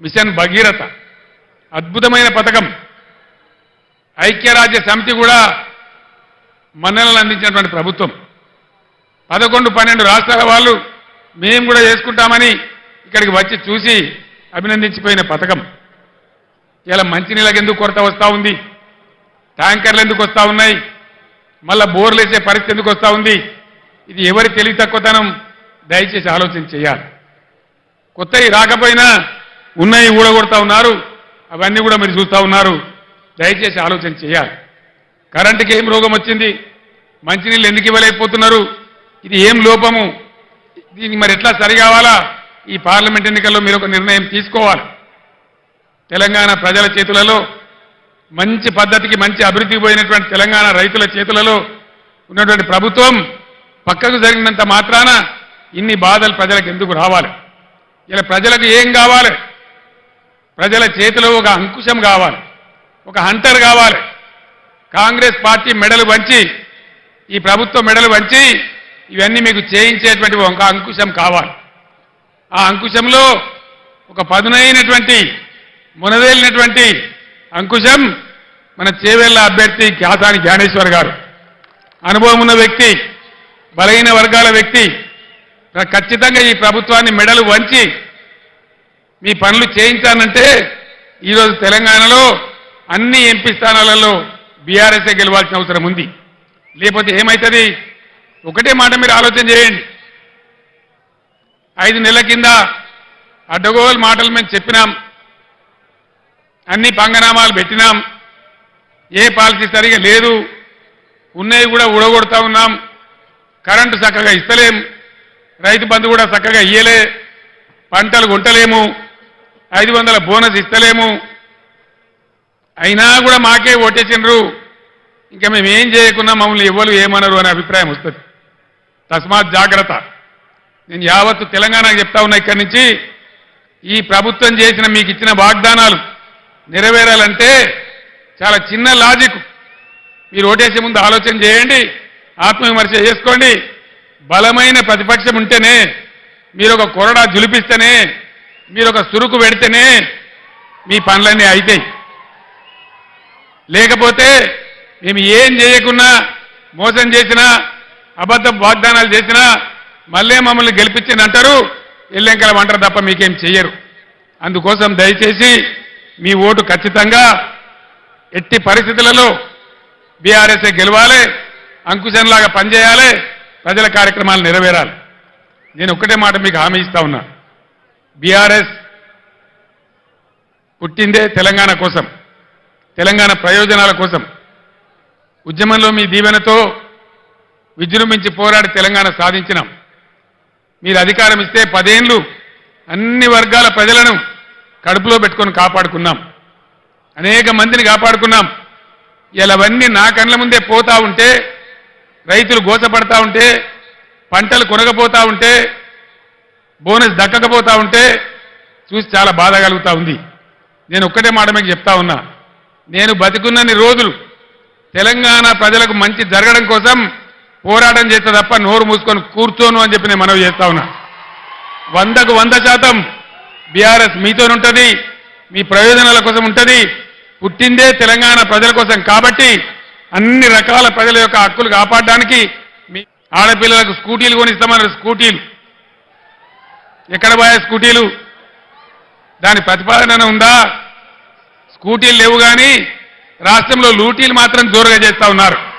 Machine Bhagiratha. అద్భుతమైన పథకం. ఐక్యరాజ్య సమితి కూడా మన్ననలు అందించినటువంటి ప్రభుత్వం. పదకొండు పన్నెండు రాష్ట్రాల వాళ్ళు మేము కూడా చేసుకుంటామని ఇక్కడికి వచ్చి చూసి అభినందించిపోయిన పథకం. ఇలా మంచినీళ్ళకి ఎందుకు కొరత వస్తూ ఉంది? ట్యాంకర్లు ఎందుకు వస్తూ ఉన్నాయి? మళ్ళా బోర్లు వేసే పరిస్థితి ఎందుకు వస్తూ ఉంది? ఇది ఎవరి తెలివి తక్కువతనం? దయచేసి ఆలోచన చేయాలి. కొత్తవి రాకపోయినా ఉన్నాయి ఊడగొడతా ఉన్నారు. అవన్నీ కూడా మీరు చూస్తూ ఉన్నారు. దయచేసి ఆలోచన చేయాలి. కరెంటుకి ఏం రోగం వచ్చింది? మంచినీళ్ళు ఎందుకు ఇవ్వలేకపోతున్నారు? ఇది ఏం లోపము? దీనికి మరి ఎట్లా సరి కావాలా? ఈ పార్లమెంట్ ఎన్నికల్లో మీరు ఒక నిర్ణయం తీసుకోవాలి. తెలంగాణ ప్రజల చేతులలో మంచి పద్ధతికి మంచి అభివృద్ధి పోయినటువంటి తెలంగాణ రైతుల చేతులలో ఉన్నటువంటి ప్రభుత్వం పక్కకు జరిగినంత మాత్రాన ఇన్ని బాధలు ప్రజలకు ఎందుకు రావాలి? ఇలా ప్రజలకు ఏం కావాలి? ప్రజల చేతిలో ఒక అంకుశం కావాలి. ఒక హంటర్ కావాలి. కాంగ్రెస్ పార్టీ మెడలు వంచి ఈ ప్రభుత్వం మెడలు వంచి ఇవన్నీ మీకు చేయించేటువంటి ఒక అంకుశం కావాలి. ఆ అంకుశంలో ఒక పదునైనటువంటి మునవేలినటువంటి అంకుశం మన చేవేళ్ళ అభ్యర్థి ఖ్యాతాని జ్ఞానేశ్వర్ గారు. అనుభవం ఉన్న వ్యక్తి బలహీన వర్గాల వ్యక్తి ఖచ్చితంగా ఈ ప్రభుత్వాన్ని మెడలు వంచి మీ పనులు చేయించానంటే ఈరోజు తెలంగాణలో అన్ని ఎంపీ స్థానాలలో బీఆర్ఎస్ఏ గెలవాల్సిన అవసరం ఉంది. లేకపోతే ఏమవుతుంది ఒకటే మాట మీరు ఆలోచన చేయండి. ఐదు నెలల కింద అడ్డగోలు మాటలు మేము చెప్పినాం. అన్ని పంగనామాలు పెట్టినాం. ఏ పాలసీ సరిగా లేదు. ఉన్నవి కూడా ఊడగొడతా ఉన్నాం. కరెంటు చక్కగా ఇస్తలేం. రైతు బంధు కూడా చక్కగా ఇయ్యలే. పంటలు కొంటలేము. ఐదు వందల బోనస్ ఇస్తలేము. అయినా కూడా మాకే ఓటేసిండ్రు. ఇంకా మేము ఏం చేయకున్నా మమ్మల్ని ఇవ్వరు ఏమనరు అనే అభిప్రాయం వస్తుంది. తస్మాత్ జాగ్రత్త. నేను యావత్తు తెలంగాణకు చెప్తా ఉన్నా ఇక్కడి నుంచి ఈ ప్రభుత్వం చేసిన మీకు ఇచ్చిన వాగ్దానాలు నెరవేరాలంటే చాలా చిన్న లాజిక్. మీరు ఓటేసే ముందు ఆలోచన చేయండి ఆత్మవిమర్శ చేసుకోండి. బలమైన ప్రతిపక్షం ఉంటేనే మీరు ఒక కొరడా జులిపిస్తేనే మీరు ఒక సురుకు పెడితేనే మీ పనులన్నీ అవుతాయి లేకపోతే మేము ఏం చేయకున్నా మోసం చేసినా అబద్ధ వాగ్దానాలు చేసినా మళ్ళీ మమ్మల్ని గెలిపించింది అంటారు. ఎల్లెంకలం అంటారు తప్ప మీకేం చెయ్యరు. అందుకోసం దయచేసి మీ ఓటు ఖచ్చితంగా ఎట్టి పరిస్థితులలో బీఆర్ఎస్ఏ గెలవాలి అంకుశంలాగా పనిచేయాలి ప్రజల కార్యక్రమాలు నెరవేరాలి. నేను ఒక్కటే మాట మీకు హామీ ఇస్తా ఉన్నా. బీఆర్ఎస్ పుట్టిందే తెలంగాణ కోసం తెలంగాణ ప్రయోజనాల కోసం. ఉద్యమంలో మీ దీవెనతో విజృంభించి పోరాడి తెలంగాణ సాధించినాం. మీరు అధికారం ఇస్తే పదేండ్లు అన్ని వర్గాల ప్రజలను కడుపులో పెట్టుకొని కాపాడుకున్నాం. అనేక మందిని కాపాడుకున్నాం. ఇలావన్నీ నా కళ్ళ ముందే పోతా ఉంటే రైతులు గోచపడతా ఉంటే పంటలు కొనగపోతా ఉంటే బోనస్ దక్కకపోతా ఉంటే చూసి చాలా బాధ కలుగుతూ ఉంది. నేను ఒక్కటే మాట మీకు చెప్తా ఉన్నా. నేను బతికున్నన్ని రోజులు తెలంగాణ ప్రజలకు మంచి జరగడం కోసం పోరాటం చేస్తే తప్ప నోరు మూసుకొని కూర్చోను అని చెప్పి నేను మనవి చేస్తా ఉన్నా. వందకు వంద శాతం బీఆర్ఎస్ మీతోనుంటుంది మీ ప్రయోజనాల కోసం ఉంటుంది పుట్టిందే తెలంగాణ ప్రజల కోసం కాబట్టి అన్ని రకాల ప్రజల యొక్క హక్కులు కాపాడడానికి మీ ఆడపిల్లలకు స్కూటీలు కొనిస్తామన్నారు స్కూటీలు. ఎక్కడ పోయా స్కూటీలు? దాని ప్రతిపాదన ఉందా? స్కూటీలు లేవు కానీ రాష్ట్రంలో లూటీలు మాత్రం జోరుగా చేస్తా ఉన్నారు.